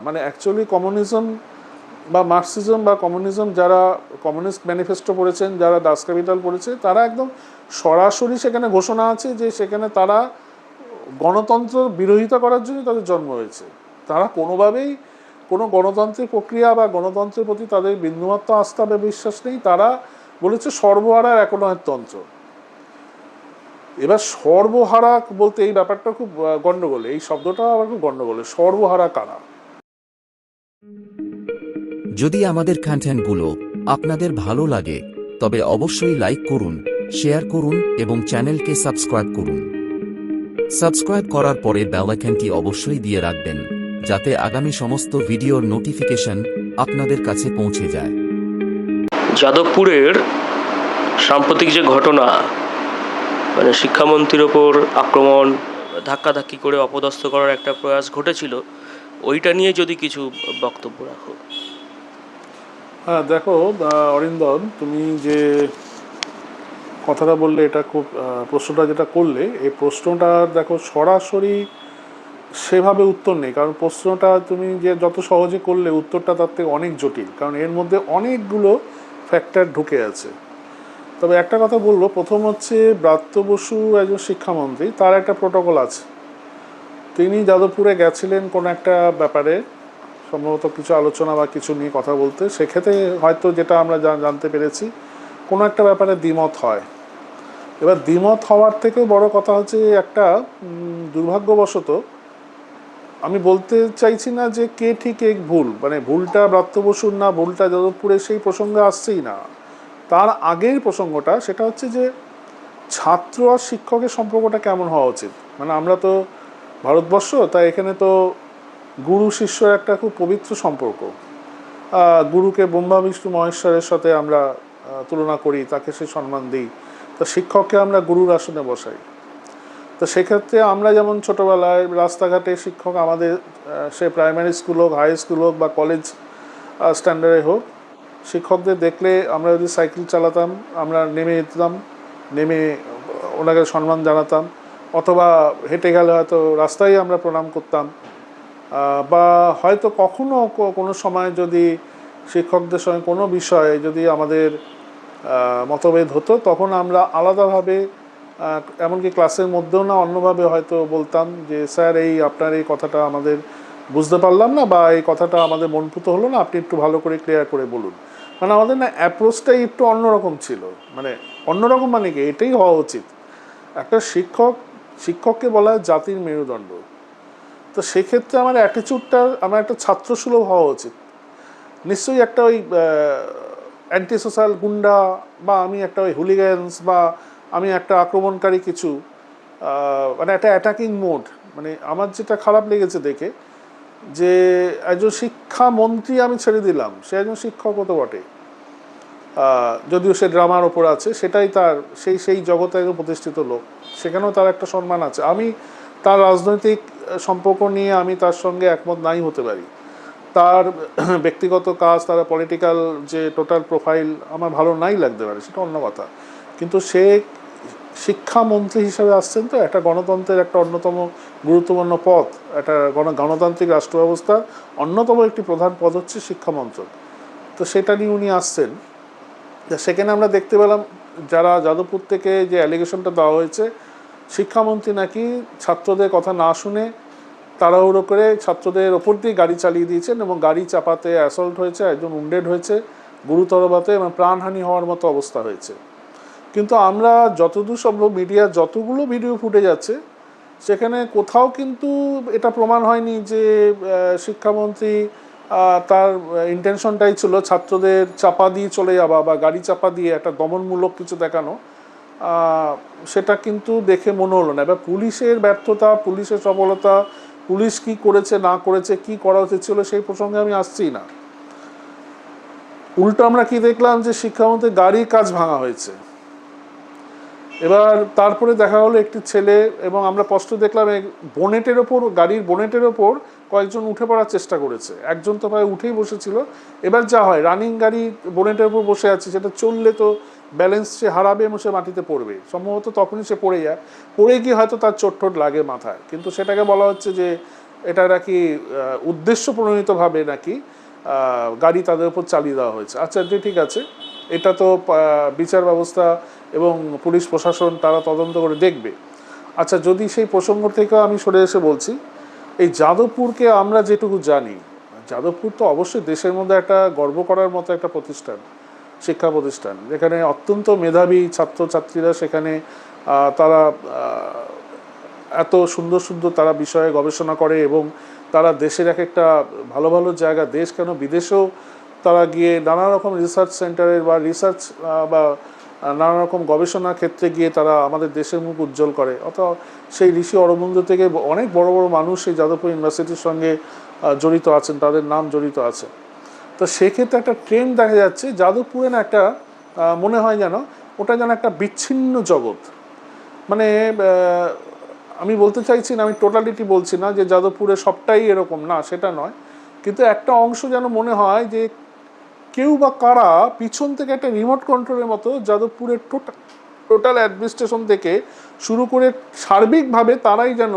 মানে actually communism বা Marxism বা কমিউনিজম যারা কমিউনিস্ট ম্যানিফেস্টো পড়েছেন যারা দাস ক্যাপিটাল পড়েছে তারা একদম সরাসরি সেখানে ঘোষণা আছে যে সেখানে তারা গণতন্ত্র বিরোধিতা করার জন্য তাদের জন্ম হয়েছে। তারা কোনোভাবেই কোনো গণতান্ত্রিক প্রক্রিয়া বা গণতন্ত্রের প্রতি তাদের বিন্দুমাত্র আস্থা বা বিশ্বাস নেই। তারা বলেছে সর্বহারার একনয়ের তন্ত্র। এবার সর্বহারা বলতে এই ব্যাপারটা খুব আহ, গন্ডগোল এই শব্দটা আবার খুব গন্ডগোল সর্বহারা কারা? যদি আমাদের কন্টেন্টগুলো আপনাদের ভালো লাগে, তবে অবশ্যই লাইক করুন শেয়ার করুন এবং চ্যানেলকে সাবস্ক্রাইব করুন। সাবস্ক্রাইব করার পরে বেলাইকনটি অবশ্যই দিয়ে রাখবেন, যাতে আগামী সমস্ত ভিডিওর নোটিফিকেশন আপনাদের কাছে পৌঁছে যায়। যাদবপুরের সাম্প্রতিক যে ঘটনা মানে শিক্ষামন্ত্রীর ওপর আক্রমণ, ধাক্কাধাক্কি করে অপদস্থ করার একটা প্রয়াস ঘটেছিল, ওইটা নিয়ে যদি কিছু বক্তব্য রাখো। হ্যাঁ দেখো অরিন্দম, তুমি যে কথাটা বললে, এটা খুব প্রশ্নটা যেটা করলে, এই প্রশ্নটা দেখো সরাসরি সেভাবে উত্তর নেই, কারণ প্রশ্নটা তুমি যে যত সহজে করলে, উত্তরটা তার থেকে অনেক জটিল, কারণ এর মধ্যে অনেকগুলো ফ্যাক্টর ঢুকে আছে। তবে একটা কথা বলব, প্রথম হচ্ছে ব্রাত্য বসু একজন শিক্ষামন্ত্রী, তার একটা প্রোটোকল আছে। তিনি যাদবপুরে গেছিলেন কোনো একটা ব্যাপারে সম্ভবত কিছু আলোচনা বা কিছু নিয়ে কথা বলতে, সেক্ষেত্রে হয়তো যেটা আমরা জানতে পেরেছি, কোনো একটা ব্যাপারে দ্বিমত হয়। এবার দ্বিমত হওয়ার থেকেও বড় কথা হচ্ছে একটা দুর্ভাগ্যবশত আমি বলতে চাইছি না যে কে ঠিক এক ভুল মানে ভুলটা ব্রাত্য বসুর না, ভুলটা যাদবপুরে সেই প্রসঙ্গে আসছেই না। তার আগের প্রসঙ্গটা সেটা হচ্ছে যে ছাত্র আর শিক্ষকের সম্পর্কটা কেমন হওয়া উচিত? মানে আমরা তো ভারতবর্ষ, তাই এখানে তো গুরু শিষ্যর একটা খুব পবিত্র সম্পর্ক। গুরুকে ব্রহ্মা, বিষ্ণু, মহেশ্বরের সাথে আমরা তুলনা করি, তাকে সে সম্মান দিই। তো শিক্ষককে আমরা গুরুর আসনে বসাই। তো সেক্ষেত্রে আমরা যেমন ছোটোবেলায় রাস্তাঘাটে শিক্ষক আমাদের সে প্রাইমারি স্কুল হোক, হাই স্কুল হোক বা কলেজ স্ট্যান্ডার্ডে হোক, শিক্ষকদের দেখলে আমরা যদি সাইকেল চালাতাম, আমরা নেমে যেতাম, নেমে ওনাকে সম্মান জানাতাম, অথবা হেঁটে গেলে হয়তো রাস্তায় আমরা প্রণাম করতাম বা হয়তো কখনো কোনো সময় যদি শিক্ষকদের সঙ্গে কোনো বিষয়ে যদি আমাদের মতভেদ হতো, তখন আমরা আলাদাভাবে এমনকি ক্লাসের মধ্যেও না অন্যভাবে হয়তো বলতাম যে, স্যার, এই আপনার এই কথাটা আমাদের বুঝতে পারলাম না বা এই কথাটা আমাদের মনপুত হলো না, আপনি একটু ভালো করে ক্লিয়ার করে বলুন। মানে আমাদের না অ্যাপ্রোচটাই একটু অন্যরকম ছিল। মানে অন্যরকম মানে কি? এটাই হওয়া উচিত। একটা শিক্ষক, শিক্ষককে বলা হয় জাতির মেরুদণ্ড। তো সেক্ষেত্রে আমার অ্যাটিচিউডটা আমার একটা ছাত্রসুলভ হওয়া উচিত। নিশ্চয়ই একটা ওই অ্যান্টি সোশ্যাল গুন্ডা বা আমি একটা ওই হুলিগ্যান্স বা আমি একটা আক্রমণকারী কিছু মানে একটা অ্যাটাকিং মোড মানে আমার যেটা খারাপ লেগেছে দেখে যে একজন শিক্ষামন্ত্রী আমি ছেড়ে দিলাম, সে একজন শিক্ষক হতে বটে। যদিও সে ড্রামার ওপর আছে, সেটাই তার, সেই সেই জগতে একজন প্রতিষ্ঠিত লোক, সেখানেও তার একটা সম্মান আছে। আমি তার রাজনৈতিক সম্পর্ক নিয়ে আমি তার সঙ্গে একমত নাই হতে পারি। তার ব্যক্তিগত কাজ, তার পলিটিক্যাল যে টোটাল প্রোফাইল আমার ভালো নাই লাগতে পারে, সেটা অন্য কথা। কিন্তু সে শিক্ষামন্ত্রী হিসাবে আসছেন তো, একটা গণতন্ত্রের একটা অন্যতম গুরুত্বপূর্ণ পদ একটা গণ, গণতান্ত্রিক রাষ্ট্র ব্যবস্থার অন্যতম একটি প্রধান পদ হচ্ছে শিক্ষামন্ত্রক। তো সেটা নিয়ে উনি আসছেন। সেখানে আমরা দেখতে পেলাম, যারা যাদবপুর থেকে যে অ্যালিগেশনটা দেওয়া হয়েছে শিক্ষামন্ত্রী নাকি ছাত্রদের কথা না শুনে তাড়াহুড়ো করে ছাত্রদের ওপর দিয়ে গাড়ি চালিয়ে দিয়েছেন এবং গাড়ি চাপাতে অ্যাসল্ট হয়েছে, একজন উন্ডেড হয়েছে গুরুতরভাবে এবং প্রাণহানি হওয়ার মতো অবস্থা হয়েছে। কিন্তু আমরা যতদূর সম্ভব মিডিয়ার যতগুলো ভিডিও ফুটে যাচ্ছে, সেখানে কোথাও কিন্তু এটা প্রমাণ হয়নি যে শিক্ষামন্ত্রী তার ইন্টেনশনটাই ছিল ছাত্রদের চাপা দিয়ে চলে যাওয়া বা গাড়ি চাপা দিয়ে একটা দমনমূলক কিছু দেখানো। সেটা কিন্তু দেখে মনে হলো না। এবার পুলিশের ব্যর্থতা, পুলিশের সফলতা, পুলিশ কি করেছে, না করেছে, কি করা উচিত ছিল সেই প্রসঙ্গে আমি আসছি না। উল্টো আমরা কি দেখলাম যে শিক্ষামন্ত্রী গাড়ির কাজ ভাঙা হয়েছে। এবার তারপরে দেখা হলো একটি ছেলে এবং আমরা স্পষ্ট দেখলাম বোনেটের ওপর, গাড়ির বোনেটের ওপর কয়েকজন উঠে পড়ার চেষ্টা করেছে। একজন তো প্রায় উঠেই বসেছিল। এবার যা হয় রানিং গাড়ি বোনেটের উপর বসে আছে, সেটা চললে তো ব্যালেন্স সে হারাবে এবং সে মাটিতে পড়বে। সম্ভবত তখনই সে পড়ে যায়। পড়ে গিয়ে হয়তো তার চোট টোট লাগে মাথায়। কিন্তু সেটাকে বলা হচ্ছে যে, এটা নাকি উদ্দেশ্য প্রণোদিতভাবে নাকি গাড়ি তাদের উপর চালিয়ে দেওয়া হয়েছে। আচ্ছা যে ঠিক আছে। এটা তো বিচার ব্যবস্থা এবং পুলিশ প্রশাসন তারা তদন্ত করে দেখবে। আচ্ছা যদি সেই প্রসঙ্গ থেকে আমি সরে এসে বলছি, এই যাদবপুরকে আমরা যেটুকু জানি, যাদবপুর তো অবশ্যই দেশের মধ্যে একটা গর্ব করার মতো একটা প্রতিষ্ঠান। শিক্ষা প্রতিষ্ঠান যেখানে অত্যন্ত মেধাবী ছাত্রছাত্রীরা সেখানে তারা এত সুন্দর সুন্দর তারা বিষয়ে গবেষণা করে এবং তারা দেশের এক একটা ভালো ভালো জায়গা, দেশ কেন বিদেশেও তারা গিয়ে নানা রকম রিসার্চ সেন্টারের বা রিসার্চ বা নানা রকম গবেষণা ক্ষেত্রে গিয়ে তারা আমাদের দেশের মুখ উজ্জ্বল করে। অথবা সেই ঋষি অরবিন্দ থেকে অনেক বড় বড় মানুষ এই যাদবপুর ইউনিভার্সিটির সঙ্গে জড়িত আছেন, তাদের নাম জড়িত আছে। তো সেক্ষেত্রে একটা ট্রেন্ড দেখা যাচ্ছে, যাদবপুরে না একটা মনে হয় যেন ওটা যেন একটা বিচ্ছিন্ন জগৎ। মানে আমি বলতে চাইছি না, আমি টোটালিটি বলছি না যে যাদবপুরে সবটাই এরকম, না, সেটা নয়। কিন্তু একটা অংশ যেন মনে হয় যে কেউ বা কারা পিছন থেকে একটা রিমোট কন্ট্রোলের মতো যাদবপুরের টোটাল টোটাল অ্যাডমিনিস্ট্রেশন থেকে শুরু করে সার্বিকভাবে তারাই যেন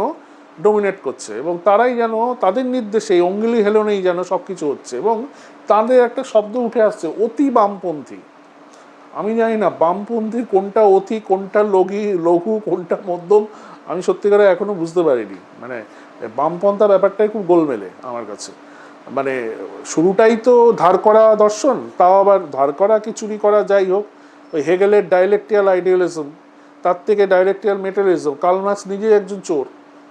ডোমিনেট করছে এবং তারাই যেন তাদের নির্দেশে অঙ্গুলি হেলনেই যেন সব কিছু হচ্ছে এবং তাদের একটা শব্দ উঠে আসছে, অতি বামপন্থী। আমি জানি না বামপন্থী কোনটা অতি, কোনটা লঘি লঘু, কোনটা মধ্যম, আমি সত্যিকারে এখনও বুঝতে পারিনি। মানে বামপন্থা ব্যাপারটাই খুব গোলমেলে আমার কাছে। মানে শুরুটাই তো ধার করা দর্শন, তাও আবার ধার করা কি, চুরি করা যাই হোক, ওই হেগেলের ডাইলেকটিয়াল আইডিয়ালিজম তার থেকে ডাইলেকটিয়াল মেটালিজম কালমার্কস নিজেই একজন চোর।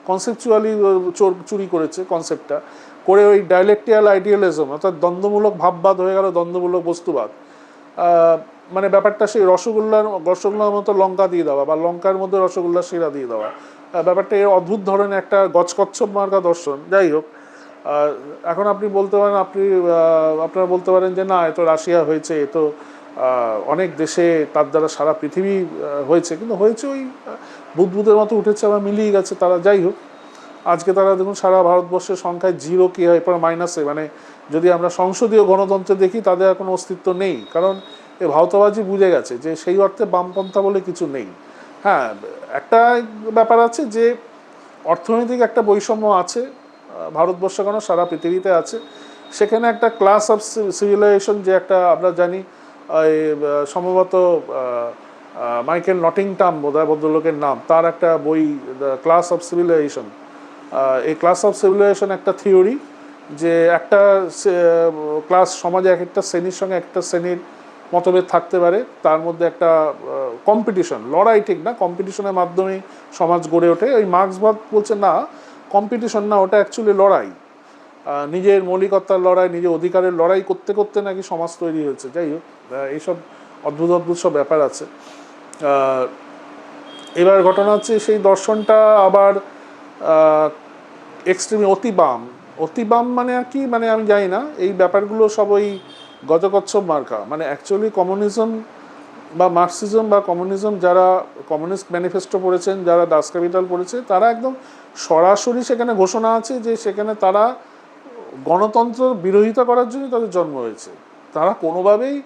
কনসেপচুয়ালি চোর, চুরি করেছে কনসেপ্টটা করে ওই ডাইলেকটিয়াল আইডিয়ালিজম অর্থাৎ দ্বন্দ্বমূলক ভাববাদ হয়ে গেল, দ্বন্দ্বমূলক বস্তুবাদ। মানে ব্যাপারটা সেই রসগোল্লার রসগোল্লার মতো লঙ্কা দিয়ে দেওয়া, বা লঙ্কার মধ্যে রসগোল্লা শিরা দিয়ে দেওয়া। ব্যাপারটা এর অদ্ভুত ধরনের একটা গছকচ্ছপ মার্কা দর্শন। যাই হোক এখন আপনি বলতে পারেন, আপনি আপনারা বলতে পারেন যে, না, এ তো রাশিয়া হয়েছে, এ তো অনেক দেশে তার দ্বারা সারা পৃথিবী হয়েছে। কিন্তু হয়েছে ওই আহ, বুদবুদের মতো উঠেছে আবার মিলিয়ে গেছে তারা। যাই হোক আজকে তারা দেখুন সারা ভারতবর্ষের সংখ্যায় জিরো কি হয় এরপর মাইনাসে মানে যদি আমরা সংসদীয় গণতন্ত্রে দেখি তাদের আর কোনো অস্তিত্ব নেই। কারণ এ ভারতবাজি বুঝে গেছে যে সেই অর্থে বামপন্থা বলে কিছু নেই। হ্যাঁ একটা ব্যাপার আছে যে অর্থনৈতিক একটা বৈষম্য আছে ভারতবর্ষ কেন সারা পৃথিবীতে আছে। সেখানে একটা ক্লাস অফ সিভিলাইজেশন যে একটা আমরা জানি আহ, সম্ভবত মাইকেল নটিংটাম বোধহয় ভদ্রলোকের নাম। তার একটা বই ক্লাস অফ সিভিলাইজেশন। এই ক্লাস অফ সিভিলাইজেশন একটা থিওরি যে একটা ক্লাস সমাজে এক একটা শ্রেণির সঙ্গে একটা শ্রেণির মতভেদ থাকতে পারে। তার মধ্যে একটা কম্পিটিশন লড়াই ঠিক না কম্পিটিশনের মাধ্যমেই সমাজ গড়ে ওঠে। ওই মার্ক্সবাদ বলছে না কম্পিটিশন না ওটা অ্যাকচুয়ালি লড়াই। নিজের মৌলিকত্তার লড়াই, নিজের অধিকারের লড়াই করতে করতে নাকি সমাজ তৈরি হয়েছে। যাই হোক এইসব অদ্ভুত অদ্ভুত সব ব্যাপার আছে। এবার ঘটনা হচ্ছে সেই দর্শনটা আবার এক্সট্রিমি অতি বাম। অতি বাম মানে আর কি মানে আমি জানি না, এই ব্যাপারগুলো সব ওই গজকচ্ছপ মার্কা। মানে অ্যাকচুয়ালি কমিউনিজম বা মার্কসিজম বা কমিউনিজম যারা কমিউনিস্ট ম্যানিফেস্টো পড়েছেন, যারা দাস ক্যাপিটাল পড়েছে, তারা একদম সরাসরি সেখানে ঘোষণা আছে যে সেখানে তারা গণতন্ত্র বিরোধিতা করার জন্য তাদের জন্ম হয়েছে। তারা কোনোভাবেই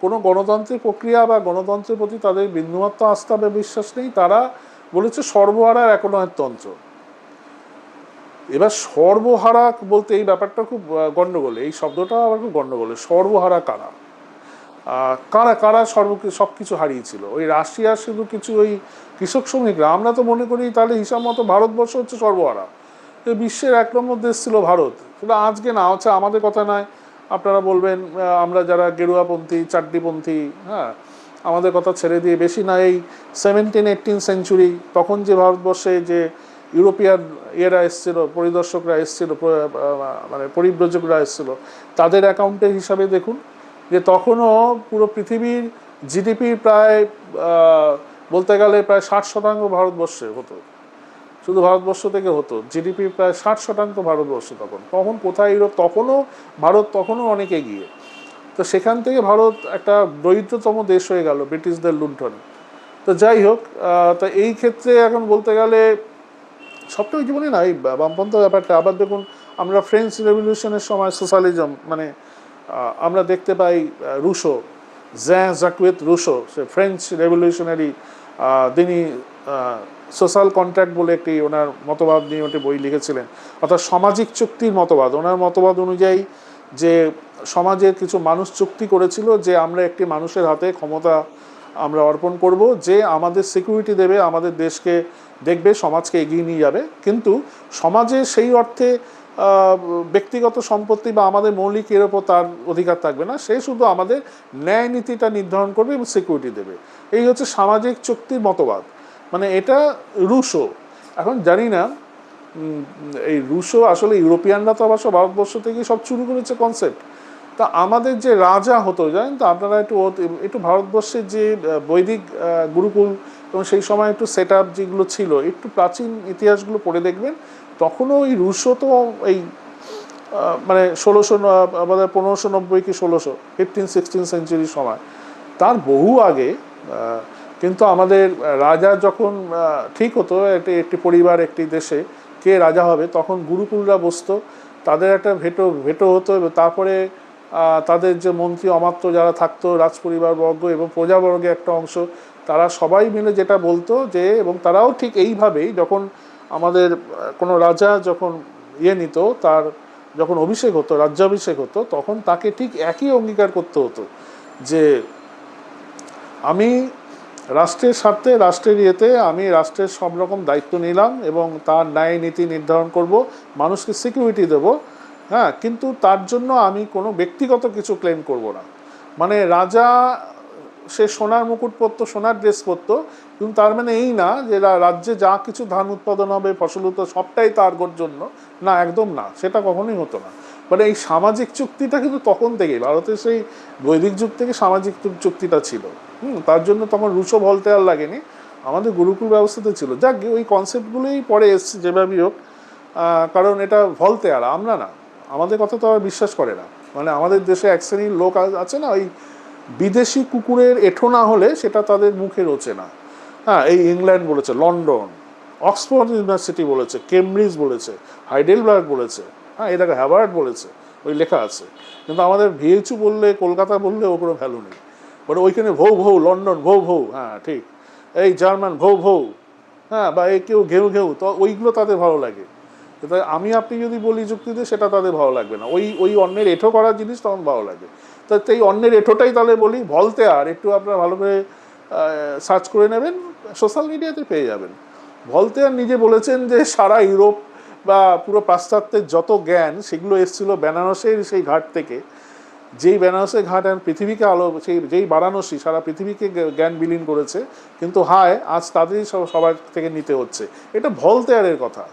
কোনো গণতান্ত্রিক প্রক্রিয়া বা গণতন্ত্রের প্রতি তাদের বিন্দুমাত্র আস্থা বা বিশ্বাস নেই। তারা বলেছে সর্বহারার একনয়ের তন্ত্র। এবার সর্বহারা বলতে এই ব্যাপারটা খুব আহ, গন্ডগোল। এই শব্দটা আবার খুব গন্ডগোল। সর্বহারা কারা? কারা কারা সর্ব সব কিছু হারিয়েছিল? ওই রাশিয়া শুধু কিছু ওই কৃষক শ্রমিকরা। আমরা তো মনে করি তাহলে হিসাব মতো ভারতবর্ষ হচ্ছে সর্বহারা। বিশ্বের এক নম্বর দেশ ছিল ভারত। কিন্তু আজকে না হচ্ছে আমাদের কথা নয়। আপনারা বলবেন আমরা যারা গেরুয়াপন্থী চাড্ডিপন্থী হ্যাঁ আমাদের কথা ছেড়ে দিয়ে বেশি না, এই সেভেন্টিন এইটিন সেঞ্চুরি তখন যে ভারতবর্ষে যে ইউরোপিয়ান ইয়েরা এসেছিল, পরিদর্শকরা এসেছিল মানে পরিব্রজকরা এসেছিল, তাদের অ্যাকাউন্টের হিসাবে দেখুন, যে তখনও পুরো পৃথিবীর জিডিপির প্রায় বলতে গেলে প্রায় ষাট শতাংশ ভারতবর্ষে হতো। শুধু ভারতবর্ষ থেকে হতো জিডিপি প্রায় ষাট শতাংশ ভারতবর্ষ তখন। তখন কোথায়, ইউরোপ, তখনও, ভারত তখনও অনেক এগিয়ে। তো সেখান থেকে ভারত একটা দরিদ্রতম দেশ হয়ে গেল, ব্রিটিশদের লুণ্ঠনে। তো যাই হোক তো এই ক্ষেত্রে এখন বলতে গেলে সবটাই জীবনে না এই বামপন্থ ব্যাপারটা। আবার দেখুন, আমরা ফ্রেঞ্চ রেভলিউশনের সময় সোশ্যালিজম মানে আমরা দেখতে পাই রুশো জ্যাঁ জাকুয়েত রুশো সে ফ্রেঞ্চ রেভলিউশনারি তিনি সোশ্যাল কন্ট্রাক্ট বলে একটি ওনার মতবাদ নিয়ে একটি বই লিখেছিলেন। অর্থাৎ সামাজিক চুক্তির মতবাদ। ওনার মতবাদ অনুযায়ী যে সমাজের কিছু মানুষ চুক্তি করেছিল যে আমরা একটি মানুষের হাতে ক্ষমতা আমরা অর্পণ করব, যে আমাদের সিকিউরিটি দেবে, আমাদের দেশকে দেখবে, সমাজকে এগিয়ে নিয়ে যাবে। কিন্তু সমাজে সেই অর্থে ব্যক্তিগত সম্পত্তি বা আমাদের মৌলিক এর ওপর তার অধিকার থাকবে না। সে শুধু আমাদের ন্যায় নীতিটা নির্ধারণ করবে এবং সিকিউরিটি দেবে। এই হচ্ছে সামাজিক চুক্তির মতবাদ। মানে এটা রুশো। এখন জানি না এই রুশো আসলে ইউরোপিয়ানরা তো অবশ্য ভারতবর্ষ থেকেই সব শুরু করেছে কনসেপ্ট তা আমাদের যে রাজা হতো, জানেন তো, আপনারা একটু একটু ভারতবর্ষের যে বৈদিক গুরুকুল, এবং সেই সময় একটু সেট আপ যেগুলো ছিল, একটু প্রাচীন ইতিহাসগুলো পড়ে দেখবেন, তখনও ওই রুশো তো এই মানে ষোলোশো আমাদের পনেরোশো নব্বই কি ষোলোশো ফিফটিন সিক্সটিন সেঞ্চুরির সময়। তার বহু আগে কিন্তু আমাদের রাজা যখন ঠিক হতো, একটি একটি পরিবার, একটি দেশে কে রাজা হবে, তখন গুরুকুলরা বসতো, তাদের একটা ভেটো ভেটো হতো এবং তারপরে তাদের যে মন্ত্রী অমাত্য যারা থাকতো, রাজপরিবার বর্গ এবং প্রজাবর্গের একটা অংশ, তারা সবাই মিলে যেটা বলতো যে, এবং তারাও ঠিক এইভাবেই যখন আমাদের কোনো রাজা যখন ইয়ে নিত, তার যখন অভিষেক হতো, রাজ্যাভিষেক হতো, তখন তাকে ঠিক একই অঙ্গীকার করতে হতো যে, আমি রাষ্ট্রের স্বার্থে, রাষ্ট্রের ইয়েতে আমি রাষ্ট্রের সব রকম দায়িত্ব নিলাম এবং তার ন্যায় নীতি নির্ধারণ করব, মানুষকে সিকিউরিটি দেব হ্যাঁ কিন্তু তার জন্য আমি কোনো ব্যক্তিগত কিছু ক্লেম করব না। মানে রাজা সে সোনার মুকুট পরতো সোনার ড্রেস পরতো কিন্তু তার মানে এই না যে রাজ্যে যা কিছু ধান উৎপাদন হবে, ফসল উৎপাদন, সবটাই তার জন্য না, একদম না, সেটা কখনোই হতো না। মানে এই সামাজিক চুক্তিটা কিন্তু তখন থেকেই, ভারতের সেই বৈদিক যুগ থেকে সামাজিক চুক্তিটা ছিল। হুম, তার জন্য তখন রুশো বলতে আর লাগেনি। আমাদের গুরুকুল ব্যবস্থাতে ছিল। যাক, ওই কনসেপ্টগুলোই পরে এসছে, যেভাবেই হোক। কারণ এটা ভলতে আর, আমরা না। আমাদের কথা তো আর বিশ্বাস করে না। মানে আমাদের দেশে এক শ্রেণির লোক আছে না, ওই বিদেশি কুকুরের এঠো না হলে সেটা তাদের মুখে রোচে না। হ্যাঁ এই ইংল্যান্ড বলেছে, লন্ডন, অক্সফোর্ড ইউনিভার্সিটি বলেছে, কেমব্রিজ বলেছে, হাইডেলবার্গ বলেছে হ্যাঁ এটাকে হ্যাভার্ড বলেছে, ওই লেখা আছে। কিন্তু আমাদের ভিএইচু বললে, কলকাতা বললে ও কোনো ভ্যালু নেই। মানে ওইখানে ভৌ ভৌ, লন্ডন, ভৌ ভৌ হ্যাঁ ঠিক। এই জার্মান, ভৌ ভৌ হ্যাঁ বা এই কেউ ঘেউ ঘেউ, তো ওইগুলো তাদের ভালো লাগে। আমি, আপনি যদি বলি যুক্তিতে সেটা তাদের ভালো লাগবে না। ওই ওই অন্যের এঠো করার জিনিস তখন ভালো লাগে। তো এই অন্যের এঠোটাই তাহলে বলি ভলতে আর একটু আপনারা ভালো করে সার্চ করে নেবেন সোশ্যাল মিডিয়াতে পেয়ে যাবেন। ভলতে আর নিজে বলেছেন যে সারা ইউরোপ বা পুরো পাশ্চাত্যের যত জ্ঞান, সেগুলো এসেছিল বেনারসের সেই ঘাট থেকে। যেই বেনারসের ঘাট আর পৃথিবীকে আলো, সেই, যেই বারাণসী, সারা পৃথিবীকে জ্ঞান বিলীন করেছে। কিন্তু হায়, আজ তাদেরই সবার থেকে নিতে হচ্ছে। এটা ভলতেয়ারের কথা।